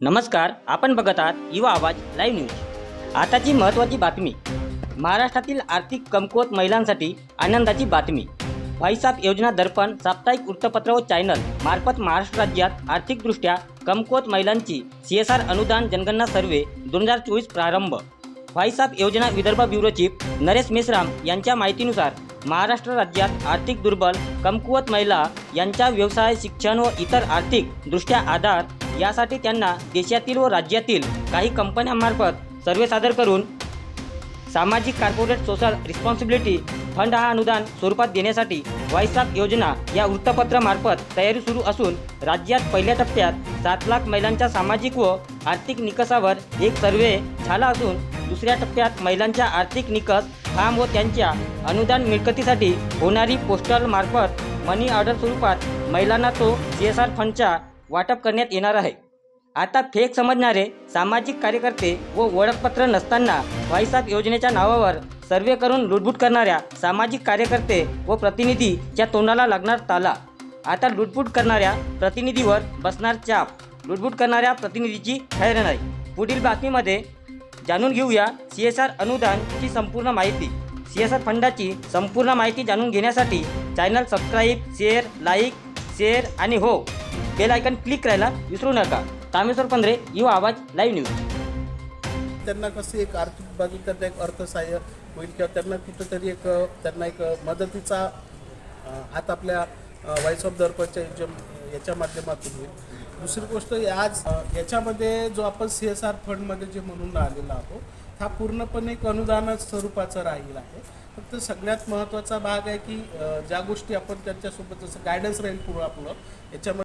नमस्कार आपण बघत आहात युवा आवाज लाईव्ह न्यूज. आताची महत्त्वाची बातमी. महाराष्ट्रातील आर्थिक कमकुवत महिलांसाठी आनंदाची बातमी. व्हॉइस योजना दर्पण साप्ताहिक वृत्तपत्र व चॅनल मार्फत महाराष्ट्र राज्यात आर्थिकदृष्ट्या कमकुवत महिलांची सी एस आर अनुदान जनगणना सर्वे दोन हजार चोवीस प्रारंभ. व्हाईसाप योजना विदर्भ ब्युरो चीफ नरेश मेश्राम यांच्या माहितीनुसार महाराष्ट्र राज्यात आर्थिक दुर्बल कमकुवत महिला यांच्या व्यवसाय शिक्षण व इतर आर्थिक दृष्ट्या आधार यासाठी त्यांना देशातील व राज्यातील काही कंपन्यांमार्फत सर्वे सादर करून सामाजिक कार्पोरेट सोशल रिस्पॉन्सिबिलिटी फंड हा अनुदान स्वरूपात देण्यासाठी व्हॉइस योजना या वृत्तपत्रामार्फत तयारी सुरू असून राज्यात पहिल्या टप्प्यात सात लाख महिलांच्या सामाजिक व आर्थिक निकषावर एक सर्वे झाला असून दुसऱ्या टप्प्यात महिलांच्या आर्थिक निकष काम व त्यांच्या अनुदान मिळकतीसाठी होणारी पोस्टल मार्फत मनी ऑर्डर स्वरूपात महिलांना तो सी एस आर फंडच्या वाटप करण्यात येणार आहे. आता फेक समजणारे सामाजिक कार्यकर्ते व ओळखपत्र नसताना व्हॉइस योजनेच्या नावावर सर्वे करून लुटबुट करणाऱ्या सामाजिक कार्यकर्ते व प्रतिनिधीच्या तोंडाला लागणार ताला. आता लुटबुट करणाऱ्या प्रतिनिधीवर बसणार चाप. लुटबुट करणाऱ्या प्रतिनिधीची खैर नाही पुढील बातमीमध्ये जाणून घेऊया सी एस आर अनुदानची संपूर्ण माहिती. सी एस आर फंडाची संपूर्ण माहिती जाणून घेण्यासाठी channel subscribe share like share आणि हो. बेल आयकॉन क्लिक करायला विसरू नका. तामेश्वर पंधरे युवा आवाज लाईव्ह न्यूज त्यांना कसं एक आर्थिक बाजू त्यांना एक अर्थसहाय्य होईल किंवा त्यांना कुठंतरी एक त्यांना एक मदतीचा हात आपल्या व्हॉइस ऑफ दर्पणच्या याच्या- माध्यमातून होईल. दुसरी गोष्ट आज याच्यामध्ये जो आपण सी एस आर फंडमध्ये जे म्हणून आलेला आहोत हा पूर्णपणे एक अनुदानच स्वरूपाचा राहील आहे. फक्त सगळ्यात महत्त्वाचा भाग आहे की ज्या गोष्टी आपण त्यांच्यासोबत जसं गायडन्स राहील पूर्ण आपलं याच्यामध्ये